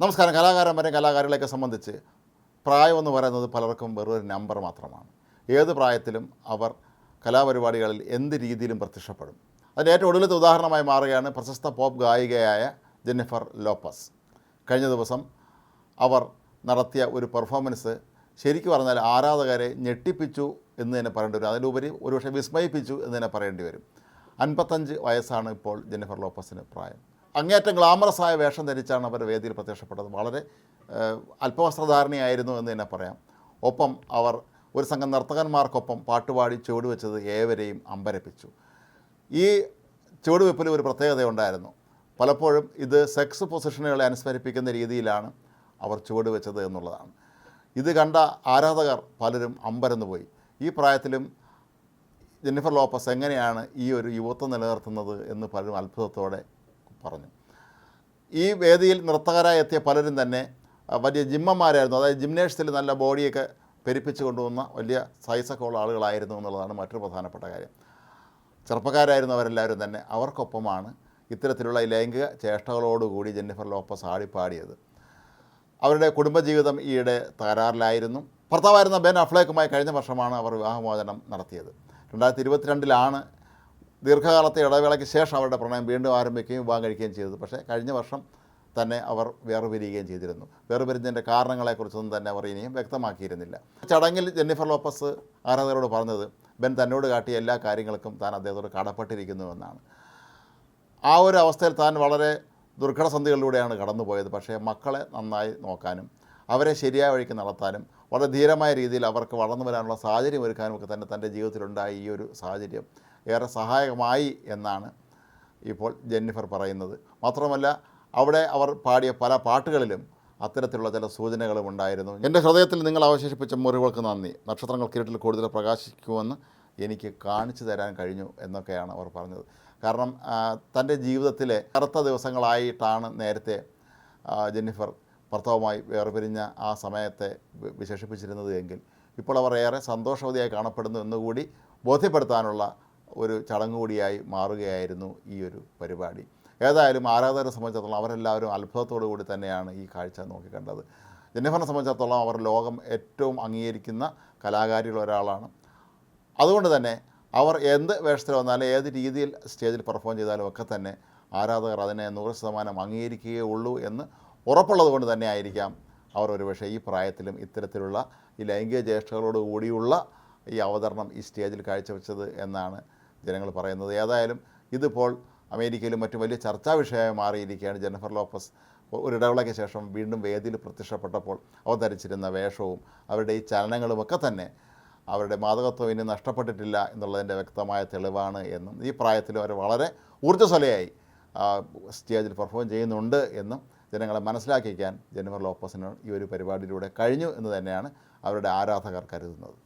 നമസ്കാരം. കലാകാരന്മാരെ കലാകാരികളെയൊക്കെ സംബന്ധിച്ച് പ്രായമെന്ന് പറയുന്നത് പലർക്കും വെറൊരു നമ്പർ മാത്രമാണ്. ഏത് പ്രായത്തിലും അവർ കലാപരിപാടികളിൽ എന്ത് രീതിയിലും പ്രത്യക്ഷപ്പെടും. അതിന്റെ ഏറ്റവും ഒടുവിലത്തെ ഉദാഹരണമായി മാറുകയാണ് പ്രശസ്ത പോപ്പ് ഗായികയായ ജെന്നിഫർ ലോപ്പസ്. കഴിഞ്ഞ ദിവസം അവർ നടത്തിയ ഒരു പെർഫോമൻസ് ശരിക്കും പറഞ്ഞാൽ ആരാധകരെ ഞെട്ടിപ്പിച്ചു എന്ന് തന്നെ പറയേണ്ടി വരും. അതിലുപരി ഒരുപക്ഷെ വിസ്മയിപ്പിച്ചു എന്ന് തന്നെ പറയേണ്ടി വരും. അൻപത്തഞ്ച് വയസ്സാണ് ഇപ്പോൾ ജെന്നിഫർ ലോപ്പസിന് പ്രായം. അങ്ങേയറ്റം ഗ്ലാമറസ് ആയ വേഷം ധരിച്ചാണ് അവർ വേദിയിൽ പ്രത്യക്ഷപ്പെട്ടത്. വളരെ അല്പവസ്ത്രധാരണയായിരുന്നു എന്ന് തന്നെ പറയാം. ഒപ്പം അവർ ഒരു സംഘം നർത്തകന്മാർക്കൊപ്പം പാട്ടുപാടി ചുവടുവെച്ചത് ഏവരെയും അമ്പരപ്പിച്ചു. ഈ ചുവടുവെപ്പിൽ ഒരു പ്രത്യേകതയുണ്ടായിരുന്നു പലപ്പോഴും ഇത് സെക്സ് പൊസിഷനുകളെ അനുസ്മരിപ്പിക്കുന്ന രീതിയിലാണ് അവർ ചുവടുവെച്ചത് എന്നുള്ളതാണ്. ഇത് കണ്ട ആരാധകർ പലരും അമ്പരന്ന് പോയി. ഈ പ്രായത്തിലും ജെന്നിഫർ ലോപ്പസ് എങ്ങനെയാണ് ഈ ഒരു യുവത്വം നിലനിർത്തുന്നത് എന്ന് പലരും അത്ഭുതത്തോടെ പറഞ്ഞു. ഈ വേദിയിൽ നൃത്തകരായി എത്തിയ പലരും തന്നെ വലിയ ജിമ്മന്മാരായിരുന്നു. അതായത് ജിംനേഷ്യത്തിൽ നല്ല ബോഡിയൊക്കെ പെരുപ്പിച്ച് കൊണ്ടുവന്ന വലിയ സൈസൊക്കെ ഉള്ള ആളുകളായിരുന്നു എന്നുള്ളതാണ് മറ്റൊരു പ്രധാനപ്പെട്ട കാര്യം. ചെറുപ്പക്കാരായിരുന്നു അവരെല്ലാവരും തന്നെ. അവർക്കൊപ്പമാണ് ഇത്തരത്തിലുള്ള ലൈംഗിക ചേഷ്ടകളോടുകൂടി ജെന്നിഫർ ലോപ്പസ് ആടിപ്പാടിയത്. അവരുടെ കുടുംബജീവിതം ഈയിടെ തകരാറിലായിരുന്നു. ഭർത്താവായിരുന്ന ബെൻ അഫ്ലേക്കുമായി കഴിഞ്ഞ വർഷമാണ് അവർ വിവാഹമോചനം നടത്തിയത്. രണ്ടായിരത്തി ഇരുപത്തിരണ്ടിലാണ് ദീർഘകാലത്തെ ഇടവേളയ്ക്ക് ശേഷം അവരുടെ പ്രണയം വീണ്ടും ആരംഭിക്കുകയും വിവാഹം കഴിക്കുകയും ചെയ്തത് പക്ഷേ കഴിഞ്ഞ വർഷം തന്നെ അവർ വേർപിരിയുകയും ചെയ്തിരുന്നു. വേർപിരിഞ്ഞതിന്റെ കാരണങ്ങളെക്കുറിച്ചൊന്നും തന്നെ അവർ ഇനിയും വ്യക്തമാക്കിയിരുന്നില്ല. ചടങ്ങിൽ ജെന്നിഫർ ലോപ്പസ് ആരാധകരോട് പറഞ്ഞത് ബെൻ തന്നോട് കാട്ടിയ എല്ലാ കാര്യങ്ങൾക്കും താൻ അദ്ദേഹത്തോട് കടപ്പെട്ടിരിക്കുന്നുവെന്നാണ് ആ ഒരു അവസ്ഥയിൽ താൻ വളരെ ദുർഘടസന്ധികളിലൂടെയാണ് കടന്നുപോയത്. പക്ഷേ മക്കളെ നന്നായി നോക്കാനും അവരെ ശരിയായ വഴിക്ക് നടത്താനും വളരെ ധീരമായ രീതിയിൽ അവർക്ക് വളർന്നു വരാനുള്ള സാഹചര്യം ഒരുക്കാനും ഒക്കെ തന്നെ തന്റെ ജീവിതത്തിലുണ്ടായ ഈ ഒരു സാഹചര്യം ഏറെ സഹായകമായി എന്നാണ് ഇപ്പോൾ ജെന്നിഫർ പറയുന്നത്. മാത്രമല്ല അവിടെ അവർ പാടിയ പല പാട്ടുകളിലും അത്തരത്തിലുള്ള ചില സൂചനകളും ഉണ്ടായിരുന്നു. എന്റെ ഹൃദയത്തിൽ നിങ്ങൾ അവശേഷിപ്പിച്ച മുറിവുകൾക്ക് നന്ദി. നക്ഷത്രങ്ങൾ കിരീട്ടിൽ കൂടുതൽ പ്രകാശിക്കുമെന്ന് എനിക്ക് കാണിച്ചു തരാൻ കഴിഞ്ഞു എന്നൊക്കെയാണ് അവർ പറഞ്ഞത്. കാരണം തന്റെ ജീവിതത്തിലെ കറുത്ത ദിവസങ്ങളായിട്ടാണ് നേരത്തെ ജെന്നിഫർ ഭർത്താവുമായി വേർപിരിഞ്ഞ ആ സമയത്തെ വിശേഷിപ്പിച്ചിരുന്നത് എങ്കിൽ ഇപ്പോൾ അവർ ഏറെ സന്തോഷവതിയായി കാണപ്പെടുന്നു എന്നുകൂടി ബോധ്യപ്പെടുത്താനുള്ള ഒരു ചടങ്ങ് കൂടിയായി മാറുകയായിരുന്നു ഈ ഒരു പരിപാടി. ഏതായാലും ആരാധകരെ സംബന്ധിച്ചിടത്തോളം അവരെല്ലാവരും അത്ഭുതത്തോടു കൂടി തന്നെയാണ് ഈ കാഴ്ച നോക്കിക്കണ്ടത്. ജെന്നിഫറിനെ സംബന്ധിച്ചിടത്തോളം അവർ ലോകം ഏറ്റവും അംഗീകരിക്കുന്ന കലാകാരികൾ ഒരാളാണ്. അതുകൊണ്ട് തന്നെ അവർ എന്ത് വേഷത്തിൽ വന്നാലും ഏത് രീതിയിൽ സ്റ്റേജിൽ പെർഫോം ചെയ്താലും ഒക്കെ തന്നെ ആരാധകർ അതിനെ നൂറ് ശതമാനം അംഗീകരിക്കുകയേ ഉള്ളൂ എന്ന് ഉറപ്പുള്ളത് കൊണ്ട് തന്നെ ആയിരിക്കാം അവർ ഒരുപക്ഷെ ഈ പ്രായത്തിലും ഇത്തരത്തിലുള്ള ഈ ലൈംഗിക ജ്യേഷ്ഠകളോട് കൂടിയുള്ള ഈ അവതരണം ഈ സ്റ്റേജിൽ കാഴ്ചവെച്ചത് എന്നാണ് ജനങ്ങൾ പറയുന്നത്. ഏതായാലും ഇതിപ്പോൾ അമേരിക്കയിലും മറ്റു വലിയ ചർച്ചാ വിഷയമായി മാറിയിരിക്കുകയാണ് ജെന്നിഫർ ലോപ്പസ്. ഒരു ഇടവേളയ്ക്ക് ശേഷം വീണ്ടും വേദിയിൽ പ്രത്യക്ഷപ്പെട്ടപ്പോൾ അവർ ധരിച്ചിരുന്ന വേഷവും അവരുടെ ഈ ചലനങ്ങളുമൊക്കെ തന്നെ അവരുടെ മാതകത്വം ഇനി നഷ്ടപ്പെട്ടിട്ടില്ല എന്നുള്ളതിന്റെ വ്യക്തമായ തെളിവാണ് എന്നും ഈ പ്രായത്തിൽ അവർ വളരെ ഊർജസ്വലയായി സ്റ്റേജിൽ പെർഫോം ചെയ്യുന്നുണ്ട് എന്നും ജനങ്ങളെ മനസ്സിലാക്കിക്കാൻ ജെന്നിഫർ ലോപ്പസിന് ഈ ഒരു പരിപാടിയിലൂടെ കഴിഞ്ഞു എന്ന് തന്നെയാണ് അവരുടെ ആരാധകർ കരുതുന്നത്.